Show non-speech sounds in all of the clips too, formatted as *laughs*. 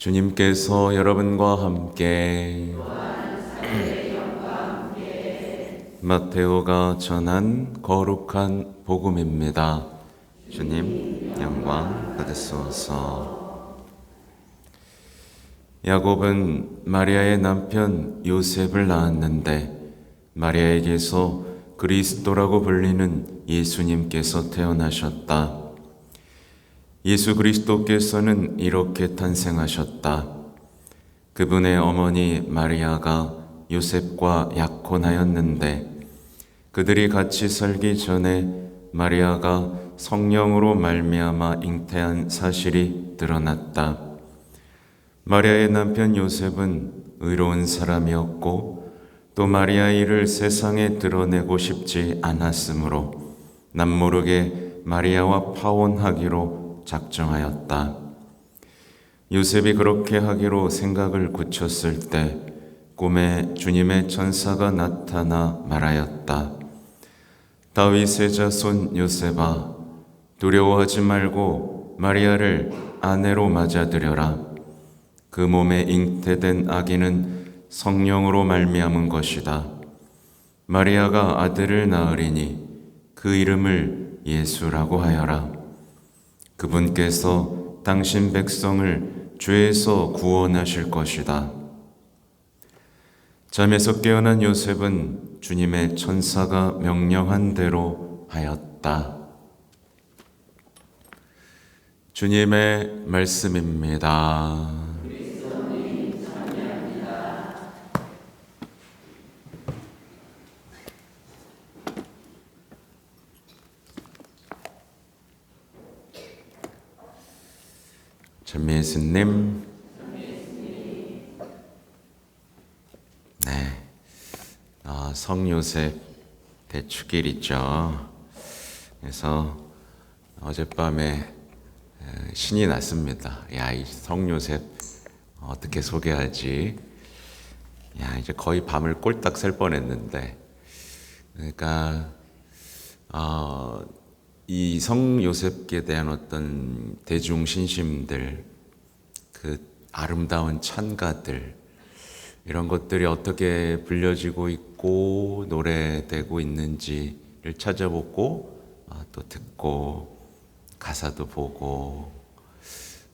주님께서 여러분과 함께 마테오가 전한 거룩한 복음입니다. 주님 영광 받으소서. 야곱은 마리아의 남편 요셉을 낳았는데 마리아에게서 그리스도라고 불리는 예수님께서 태어나셨다. 예수 그리스도께서는 이렇게 탄생하셨다. 그분의 어머니 마리아가 요셉과 약혼하였는데 그들이 같이 살기 전에 마리아가 성령으로 말미암아 잉태한 사실이 드러났다. 마리아의 남편 요셉은 의로운 사람이었고 또 마리아 일을 세상에 드러내고 싶지 않았으므로 남모르게 마리아와 파혼하기로 작정하였다. 요셉이 그렇게 하기로 생각을 굳혔을 때 꿈에 주님의 천사가 나타나 말하였다. 다윗의 자손 요셉아 두려워하지 말고 마리아를 아내로 맞아들여라. 그 몸에 잉태된 아기는 성령으로 말미암은 것이다. 마리아가 아들을 낳으리니 그 이름을 예수라고 하여라. 그분께서 당신 백성을 죄에서 구원하실 것이다. 잠에서 깨어난 요셉은 주님의 천사가 명령한 대로 하였다. 주님의 말씀입니다. 전미예수님. 네. 아, 성요셉 대축일 있죠. 그래서 어젯밤에 신이 났습니다. 야, 이 성요셉 어떻게 소개하지? 야, 이제 거의 밤을 꼴딱 셀 뻔했는데, 그러니까 어, 이 성 요셉에 대한 어떤 대중 신심들, 그 아름다운 찬가들, 이런 것들이 어떻게 불려지고 있고 노래되고 있는지를 찾아보고 아, 또 듣고 가사도 보고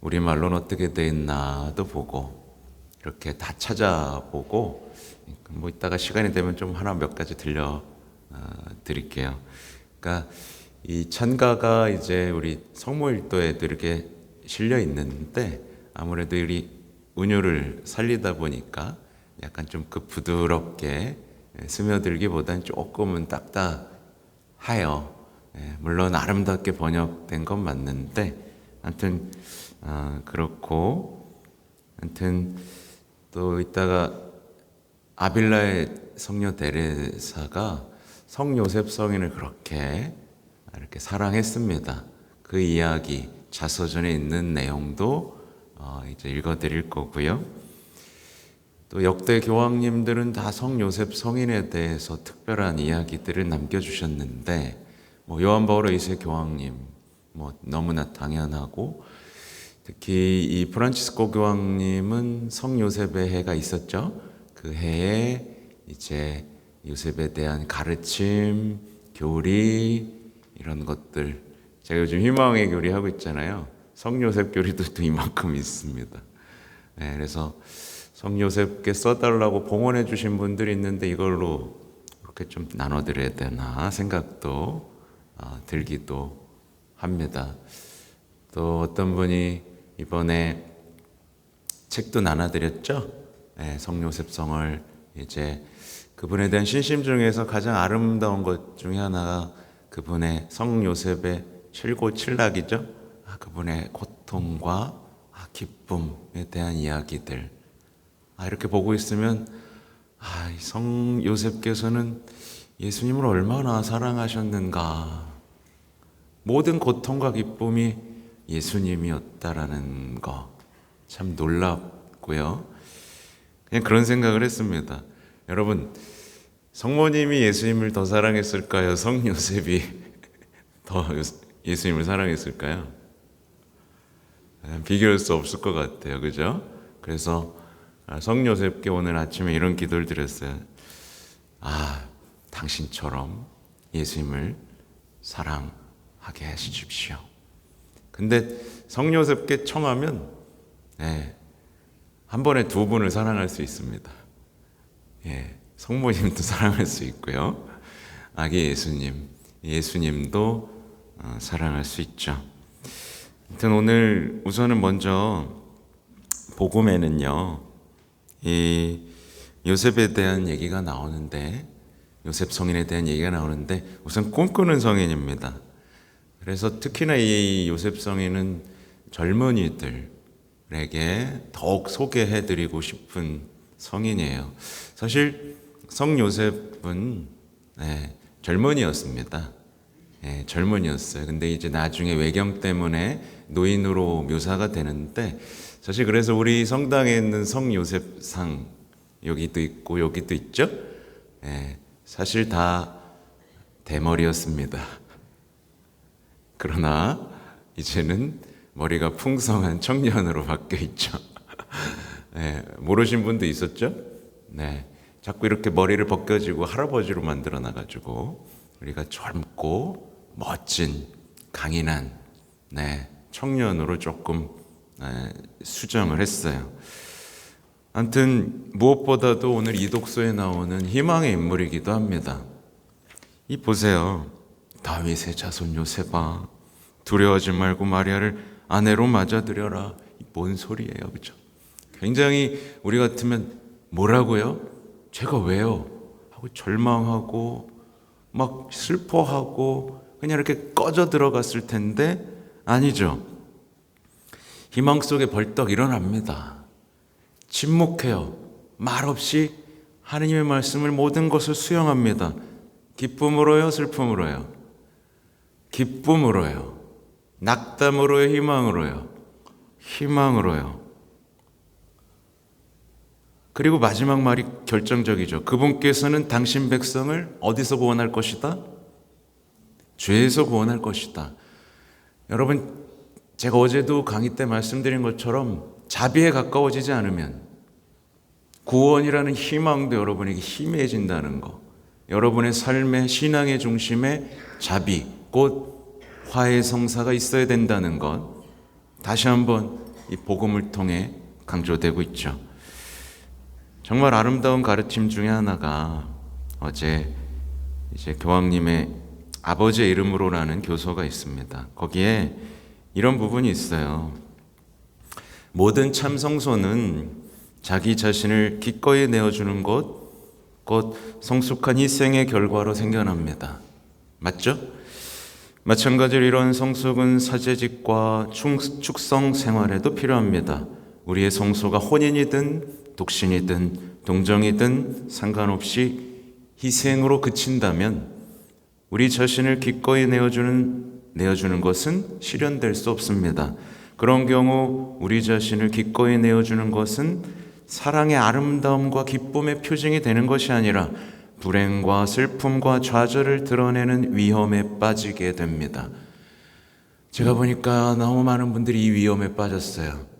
우리 말로는 어떻게 돼 있나도 보고 이렇게 다 찾아보고 뭐 이따가 시간이 되면 좀 하나 몇 가지 들려 어, 드릴게요. 그러니까 이 찬가가 이제 우리 성모일도에도 이렇게 실려 있는데 아무래도 우리 은유를 살리다 보니까 약간 좀 그 부드럽게 스며들기보단 조금은 딱딱하여 예, 물론 아름답게 번역된 건 맞는데 하여튼 아, 그렇고 하여튼 또 이따가 아빌라의 성녀 데레사가 성요셉 성인을 그렇게 이렇게 사랑했습니다. 그 이야기 자서전에 있는 내용도 어, 이제 읽어드릴 거고요. 또 역대 교황님들은 다 성 요셉 성인에 대해서 특별한 이야기들을 남겨주셨는데 뭐 요한 바오로 2세 교황님 뭐 너무나 당연하고 특히 이 프란치스코 교황님은 성 요셉의 해가 있었죠. 그 해에 이제 요셉에 대한 가르침, 교리 이런 것들 제가 요즘 희망의 교리 하고 있잖아요. 성요셉 교리도 또 이만큼 있습니다. 네, 그래서 성요셉께 써달라고 봉헌해 주신 분들이 있는데 이걸로 그렇게 좀 나눠드려야 되나 생각도 어, 들기도 합니다. 또 어떤 분이 이번에 책도 나눠드렸죠. 네, 성요셉성을 이제 그분에 대한 신심 중에서 가장 아름다운 것 중에 하나가 그분의 성 요셉의 칠고칠락이죠. 아, 그분의 고통과 아, 기쁨에 대한 이야기들. 아, 이렇게 보고 있으면 아, 성 요셉께서는 예수님을 얼마나 사랑하셨는가. 모든 고통과 기쁨이 예수님이었다라는 거. 참 놀랍고요. 그냥 그런 생각을 했습니다. 여러분, 성모님이 예수님을 더 사랑했을까요? 성 요셉이 *laughs* 더 예수님을 사랑했을까요? 비교할 수 없을 것 같아요. 그죠? 그래서 아, 성요셉께 오늘 아침에 이런 기도를 드렸어요. 아, 당신처럼 예수님을 사랑하게 하십시오. 근데 성 요셉께 청하면 네, 한 번에 두 분을 사랑할 수 있습니다. 예, 성모님도 *laughs* 사랑할 수 있고요. 아기 예수님, 예수님도 어, 사랑할 수 있죠. 하여튼 오늘 우선은 먼저 복음에는요, 이 요셉에 대한 얘기가 나오는데, 요셉 성인에 대한 얘기가 나오는데, 우선 꿈꾸는 성인입니다. 그래서 특히나 이 요셉 성인은 젊은이들에게 더욱 소개해드리고 싶은 성인이에요. 사실 성 요셉은 네, 젊은이였습니다. 네, 젊은이였어요. 근데 이제 나중에 외경 때문에 노인으로 묘사가 되는데 사실 그래서 우리 성당에 있는 성 요셉상 여기도 있고 여기도 있죠. 네, 사실 다 대머리였습니다. *laughs* 그러나 이제는 머리가 풍성한 청년으로 바뀌어 있죠. 네, *laughs* 모르신 분도 있었죠? 네. 자꾸 이렇게 머리를 벗겨지고 할아버지로 만들어 놔가지고 우리가 젊고 멋진 강인한 네, 청년으로 조금 네, 수정을 했어요. 아무튼 무엇보다도 오늘 이 독서에 나오는 희망의 인물이기도 합니다. 이 보세요. 다윗의 자손 요셉아 두려워하지 말고 마리아를 아내로 맞아들여라. 뭔 소리예요, 그죠? 굉장히 우리 같으면 뭐라고요? 제가 왜요? 하고 절망하고 막 슬퍼하고 그냥 이렇게 꺼져 들어갔을 텐데 아니죠. 희망 속에 벌떡 일어납니다. 침묵해요. 말없이 하느님의 말씀을 모든 것을 수용합니다. 기쁨으로요, 슬픔으로요. 기쁨으로요. 낙담으로요, 희망으로요. 희망으로요. 그리고 마지막 말이 결정적이죠. 그분께서는 당신 백성을 어디서 구원할 것이다? 죄에서 구원할 것이다. 여러분, 제가 어제도 강의 때 말씀드린 것처럼 자비에 가까워지지 않으면 구원이라는 희망도 여러분에게 희미해진다는 거. 여러분의 삶의 신앙의 중심에 자비, 곧 화해 성사가 있어야 된다는 것. 다시 한번 이 복음을 통해 강조되고 있죠. 정말 아름다운 가르침 중에 하나가 어제 이제 교황님의 아버지의 이름으로라는 교서가 있습니다. 거기에 이런 부분이 있어요. 모든 참성소는 자기 자신을 기꺼이 내어주는 것, 곧 성숙한 희생의 결과로 생겨납니다. 맞죠? 마찬가지로 이런 성숙은 사제직과 축성 생활에도 필요합니다. 우리의 성소가 혼인이든 독신이든 동정이든 상관없이 희생으로 그친다면 우리 자신을 기꺼이 내어주는 내어주는 것은 실현될 수 없습니다. 그런 경우 우리 자신을 기꺼이 내어주는 것은 사랑의 아름다움과 기쁨의 표징이 되는 것이 아니라 불행과 슬픔과 좌절을 드러내는 위험에 빠지게 됩니다. 제가 보니까 너무 많은 분들이 이 위험에 빠졌어요.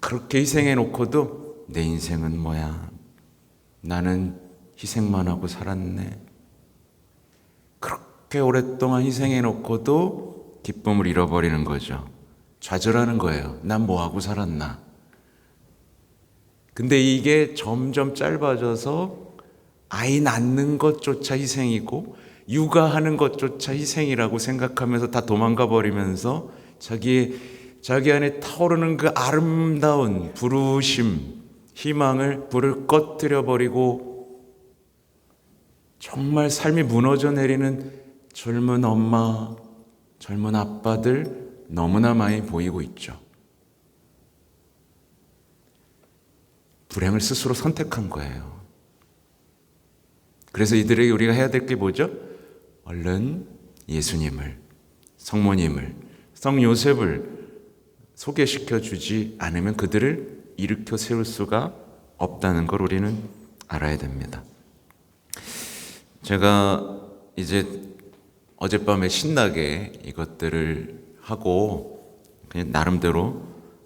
그렇게 희생해 놓고도 내 인생은 뭐야? 나는 희생만 하고 살았네. 그렇게 오랫동안 희생해 놓고도 기쁨을 잃어버리는 거죠. 좌절하는 거예요. 난 뭐 하고 살았나? 근데 이게 점점 짧아져서 아이 낳는 것조차 희생이고 육아하는 것조차 희생이라고 생각하면서 다 도망가 버리면서 자기의 자기 안에 타오르는 그 아름다운 부르심, 희망을 불을 꺼뜨려 버리고 정말 삶이 무너져 내리는 젊은 엄마, 젊은 아빠들 너무나 많이 보이고 있죠. 불행을 스스로 선택한 거예요. 그래서 이들에게 우리가 해야 될 게 뭐죠? 얼른 예수님을, 성모님을, 성 요셉을 소개시켜 주지 않으면 그들을 일으켜 세울 수가 없다는 걸 우리는 알아야 됩니다. 제가 이제 어젯밤에 신나게 이것들을 하고 그냥 나름대로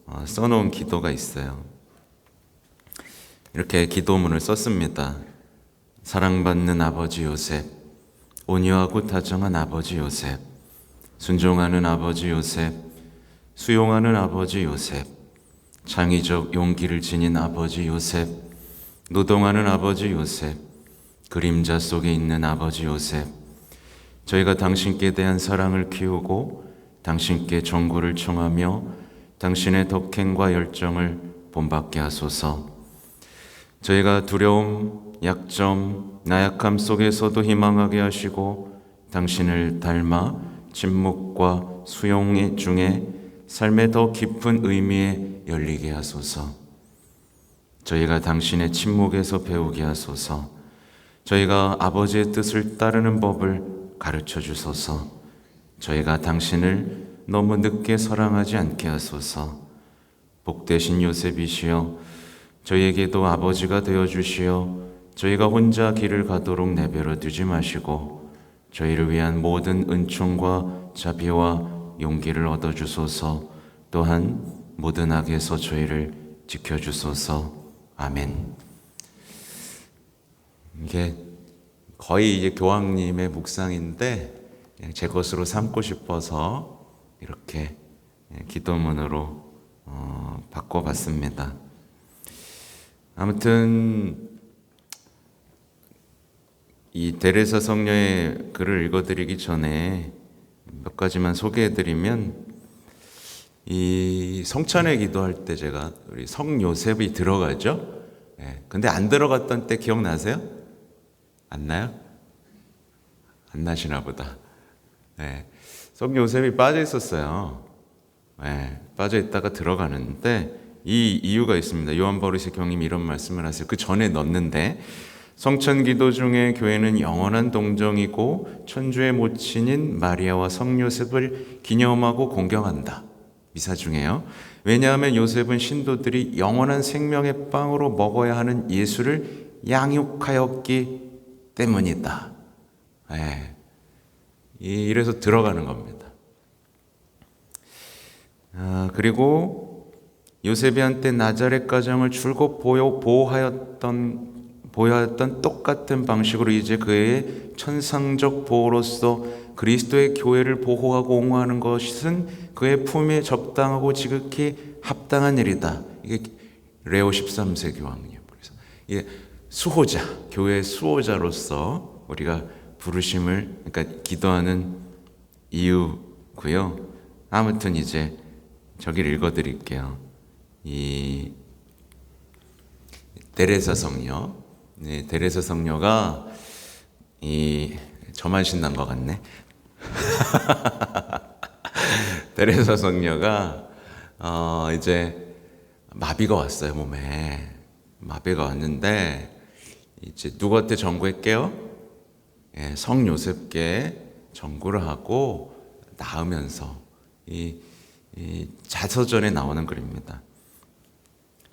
어, 써놓은 기도가 있어요. 이렇게 기도문을 썼습니다. 사랑받는 아버지 요셉, 온유하고 다정한 아버지 요셉, 순종하는 아버지 요셉, 수용하는 아버지 요셉, 창의적 용기를 지닌 아버지 요셉, 노동하는 아버지 요셉, 그림자 속에 있는 아버지 요셉, 저희가 당신께 대한 사랑을 키우고 당신께 정구를 청하며 당신의 덕행과 열정을 본받게 하소서. 저희가 두려움, 약점, 나약함 속에서도 희망하게 하시고 당신을 닮아 침묵과 수용 중에 삶의 더 깊은 의미에 열리게 하소서. 저희가 당신의 침묵에서 배우게 하소서. 저희가 아버지의 뜻을 따르는 법을 가르쳐 주소서. 저희가 당신을 너무 늦게 사랑하지 않게 하소서. 복되신 요셉이시여, 저희에게도 아버지가 되어 주시어 저희가 혼자 길을 가도록 내버려 두지 마시고 저희를 위한 모든 은총과 자비와 용기를 얻어 주소서. 또한 모든 악에서 저희를 지켜 주소서. 아멘. 이게 거의 이제 교황님의 묵상인데 제 것으로 삼고 싶어서 이렇게 기도문으로 어, 바꿔봤습니다. 아무튼 이 데레사 성녀의 글을 읽어드리기 전에 몇 가지만 소개해드리면 이 성찬에 기도할 때 제가 우리 성 요셉이 들어가죠. 예, 근데 안 들어갔던 때 기억나세요? 안 나요? 안 나시나 보다. 예, 성 요셉이 빠져 있었어요. 예, 빠져 있다가 들어가는데 이 이유가 있습니다. 요한 바오리스 경님이 이런 말씀을 하세요. 그 전에 넣는데 성찬 기도 중에 교회는 영원한 동정이고 천주의 모친인 마리아와 성 요셉을 기념하고 공경한다. 미사 중에요. 왜냐하면 요셉은 신도들이 영원한 생명의 빵으로 먹어야 하는 예수를 양육하였기 때문이다. 예. 이래서 들어가는 겁니다. 아, 그리고 요셉이 한때 나자렛 가정을 줄곧 보호하였던 보여왔던 똑같은 방식으로 이제 그의 천상적 보호로서 그리스도의 교회를 보호하고 옹호하는 것은 그의 품에 적당하고 지극히 합당한 일이다. 이게 레오 13세 교황님. 그래서 이게 수호자, 교회의 수호자로서 우리가 부르심을 그러니까 기도하는 이유고요. 아무튼 이제 저기를 읽어 드릴게요. 이 데레사 성녀 네, 데레사 성녀가 이 저만 신난 것 같네. *laughs* 데레사 성녀가 어 이제 마비가 왔어요 몸에 마비가 왔는데 이제 누구한테 전구했게요? 예, 성 요셉께 전구를 하고 나으면서 이, 이 자서전에 나오는 글입니다.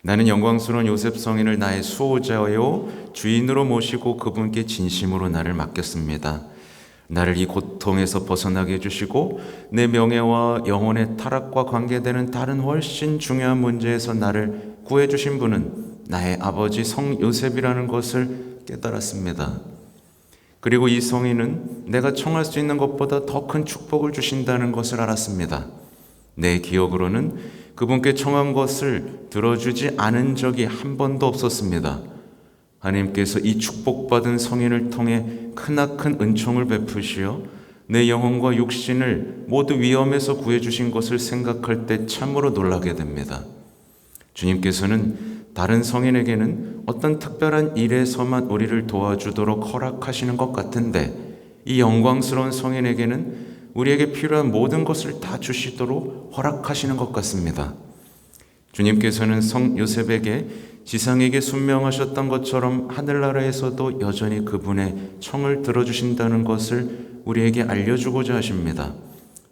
나는 영광스러운 요셉 성인을 나의 수호자요 주인으로 모시고 그분께 진심으로 나를 맡겼습니다. 나를 이 고통에서 벗어나게 해주시고 내 명예와 영혼의 타락과 관계되는 다른 훨씬 중요한 문제에서 나를 구해주신 분은 나의 아버지 성 요셉이라는 것을 깨달았습니다. 그리고 이 성인은 내가 청할 수 있는 것보다 더 큰 축복을 주신다는 것을 알았습니다. 내 기억으로는 그분께 청한 것을 들어주지 않은 적이 한 번도 없었습니다. 하나님께서 이 축복받은 성인을 통해 크나큰 은총을 베푸시어 내 영혼과 육신을 모두 위험에서 구해주신 것을 생각할 때 참으로 놀라게 됩니다. 주님께서는 다른 성인에게는 어떤 특별한 일에서만 우리를 도와주도록 허락하시는 것 같은데 이 영광스러운 성인에게는 우리에게 필요한 모든 것을 다 주시도록 허락하시는 것 같습니다. 주님께서는 성 요셉에게 지상에게 순명하셨던 것처럼 하늘나라에서도 여전히 그분의 청을 들어주신다는 것을 우리에게 알려주고자 하십니다.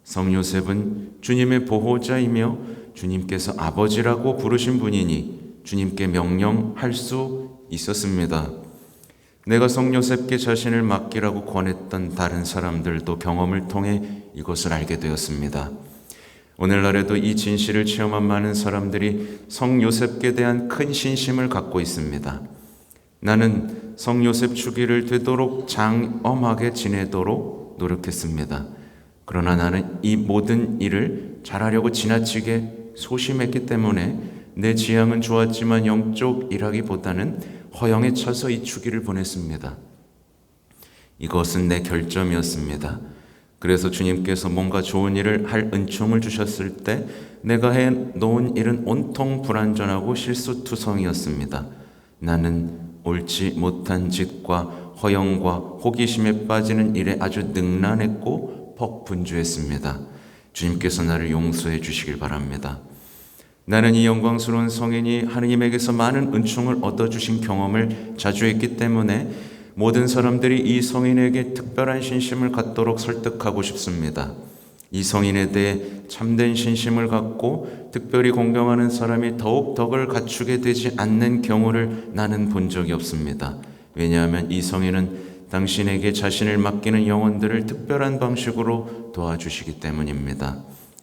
성 요셉은 주님의 보호자이며 주님께서 아버지라고 부르신 분이니 주님께 명령할 수 있었습니다. 내가 성요셉께 자신을 맡기라고 권했던 다른 사람들도 경험을 통해 이것을 알게 되었습니다. 오늘날에도 이 진실을 체험한 많은 사람들이 성 요셉께 대한 큰 신심을 갖고 있습니다. 나는 성 요셉 주기를 되도록 장엄하게 지내도록 노력했습니다. 그러나 나는 이 모든 일을 잘하려고 지나치게 소심했기 때문에 내 지향은 좋았지만 영적 일하기보다는 허영에 차서 이 주기를 보냈습니다. 이것은 내 결점이었습니다. 그래서 주님께서 뭔가 좋은 일을 할 은총을 주셨을 때 내가 해 놓은 일은 온통 불완전하고 실수투성이었습니다. 나는 옳지 못한 짓과 허영과 호기심에 빠지는 일에 아주 능란했고 퍽분주했습니다. 주님께서 나를 용서해 주시길 바랍니다. 나는 이 영광스러운 성인이 하느님에게서 많은 은총을 얻어 주신 경험을 자주 했기 때문에 모든 사람들이 이 성인에게 특별한 신심을 갖도록 설득하고 싶습니다. 이 성인에 대해 참된 신심을 갖고 특별히 공경하는 사람이 더욱 덕을 갖추게 되지 않는 경우를 나는 본 적이 없습니다. 왜냐하면 이 성인은 당신에게 자신을 맡기는 영혼들을 특별한 방식으로 도와주시기 때문입니다.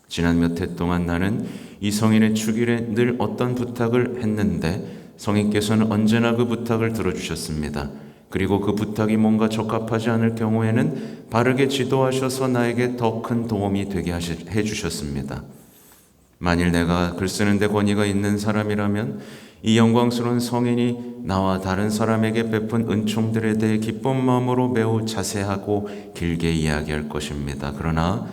지난 몇 해 동안 나는 이 성인의 축일에 늘 어떤 부탁을 했는데 성인께서는 언제나 그 부탁을 들어주셨습니다. 그리고 그 부탁이 뭔가 적합하지 않을 경우에는 바르게 지도하셔서 나에게 더 큰 도움이 되게 해 주셨습니다. 만일 내가 글 쓰는데 권위가 있는 사람이라면 이 영광스러운 성인이 나와 다른 사람에게 베푼 은총들에 대해 기쁜 마음으로 매우 자세하고 길게 이야기할 것입니다. 그러나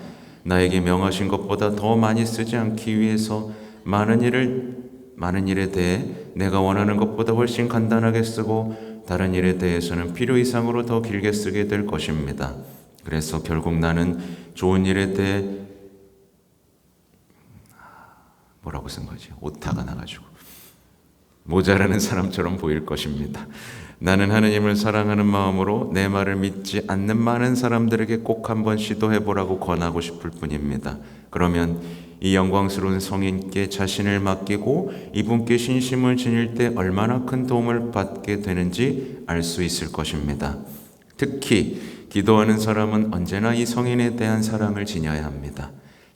나에게 명하신 것보다 더 많이 쓰지 않기 위해서 많은 일을 많은 일에 대해 내가 원하는 것보다 훨씬 간단하게 쓰고 다른 일에 대해서는 필요 이상으로 더 길게 쓰게 될 것입니다. 그래서 결국 나는 좋은 일에 대해 뭐라고 쓴 거지? 오타가 나가지고 모자라는 사람처럼 보일 것입니다. 나는 하느님을 사랑하는 마음으로 내 말을 믿지 않는 많은 사람들에게 꼭 한번 시도해 보라고 권하고 싶을 뿐입니다. 그러면 이 영광스러운 성인께 자신을 맡기고 이분께 신심을 지닐 때 얼마나 큰 도움을 받게 되는지 알 수 있을 것입니다. 특히 기도하는 사람은 언제나 이 성인에 대한 사랑을 지녀야 합니다.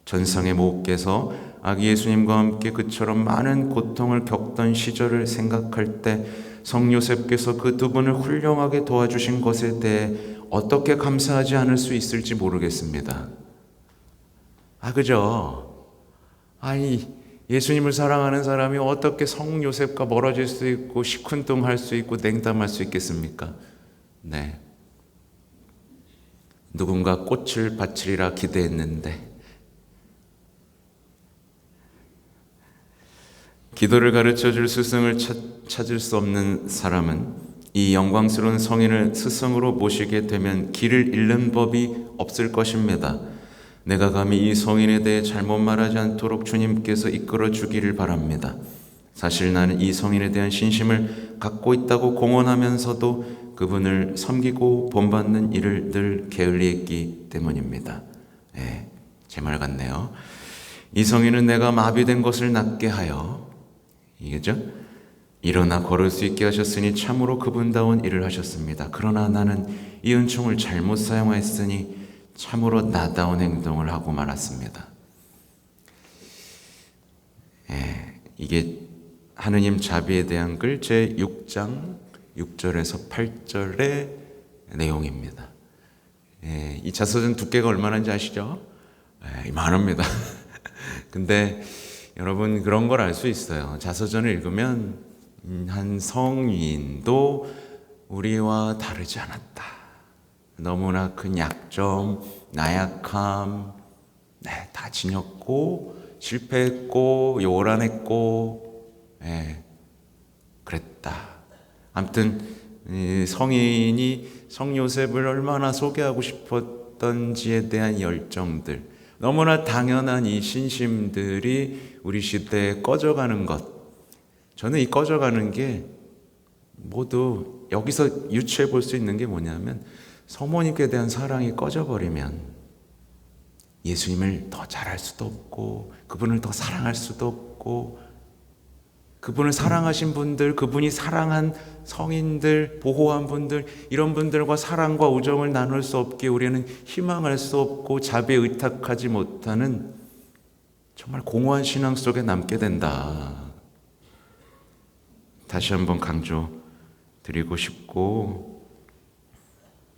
전상의 모께서 아기 예수님과 함께 그처럼 많은 고통을 겪던 시절을 생각할 때 성요셉께서 그 두 분을 훌륭하게 도와주신 것에 대해 어떻게 감사하지 않을 수 있을지 모르겠습니다. 아, 그죠? 아니, 예수님을 사랑하는 사람이 어떻게 성 요셉과 멀어질 수 있고 시큰둥할 수 있고 냉담할 수 있겠습니까? 네. 누군가 꽃을 바치리라 기대했는데 기도를 가르쳐 줄 스승을 찾을 수 없는 사람은 이 영광스러운 성인을 스승으로 모시게 되면 길을 잃는 법이 없을 것입니다. 내가 감히 이 성인에 대해 잘못 말하지 않도록 주님께서 이끌어 주기를 바랍니다. 사실 나는 이 성인에 대한 신심을 갖고 있다고 공언하면서도 그분을 섬기고 본받는 일을 늘 게을리했기 때문입니다. 네, 제말 같네요. 이 성인은 내가 마비된 것을 낫게 하여 이게죠? 일어나 걸을 수 있게 하셨으니 참으로 그분다운 일을 하셨습니다. 그러나 나는 이 은총을 잘못 사용했으니 참으로 나다운 행동을 하고 말았습니다. 예, 이게 하느님 자비에 대한 글 제 6장 6절에서 8절의 내용입니다. 예, 이 자서전 두께가 얼마나인지 아시죠? 예, 많습니다. *laughs* 근데 여러분 그런 걸 알 수 있어요. 자서전을 읽으면 음, 한 성인도 우리와 다르지 않았다. 너무나 큰 약점, 나약함, 네, 다 지녔고 실패했고 요란했고, 네, 그랬다. 아무튼 성인이 성요셉을 얼마나 소개하고 싶었던지에 대한 열정들, 너무나 당연한 이 신심들이 우리 시대에 꺼져가는 것. 저는 이 꺼져가는 게 모두 여기서 유추해 볼 수 있는 게 뭐냐면 성모님께 대한 사랑이 꺼져버리면 예수님을 더 잘할 수도 없고 그분을 더 사랑할 수도 없고 그분을 사랑하신 분들, 그분이 사랑한 성인들, 보호한 분들, 이런 분들과 사랑과 우정을 나눌 수 없게 우리는 희망할 수 없고 자비에 의탁하지 못하는 정말 공허한 신앙 속에 남게 된다. 다시 한번 강조 드리고 싶고,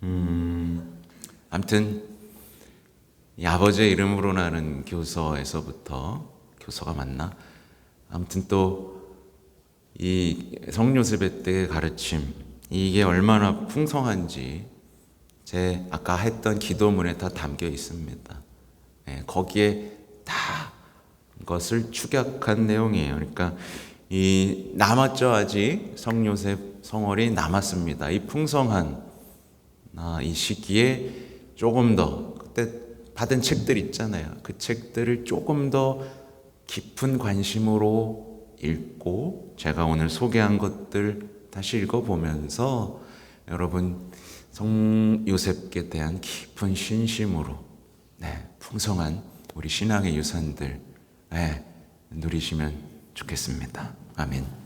음, 이 아버지의 이름으로 나는 교서에서부터 교서가 맞나? 아무튼 또 이 성요셉의 때의 가르침 이게 얼마나 풍성한지 제 아까 했던 기도문에 다 담겨 있습니다. 예, 거기에 다 것을 축약한 내용이에요. 그러니까 이 남았죠 아직 성요셉 성월이 남았습니다. 이 풍성한 아, 이 시기에 조금 더 그때 받은 책들 있잖아요. 그 책들을 조금 더 깊은 관심으로 읽고 제가 오늘 소개한 것들 다시 읽어보면서 여러분 성 요셉께 대한 깊은 신심으로 네, 풍성한 우리 신앙의 유산들 네, 누리시면 좋겠습니다. 아멘.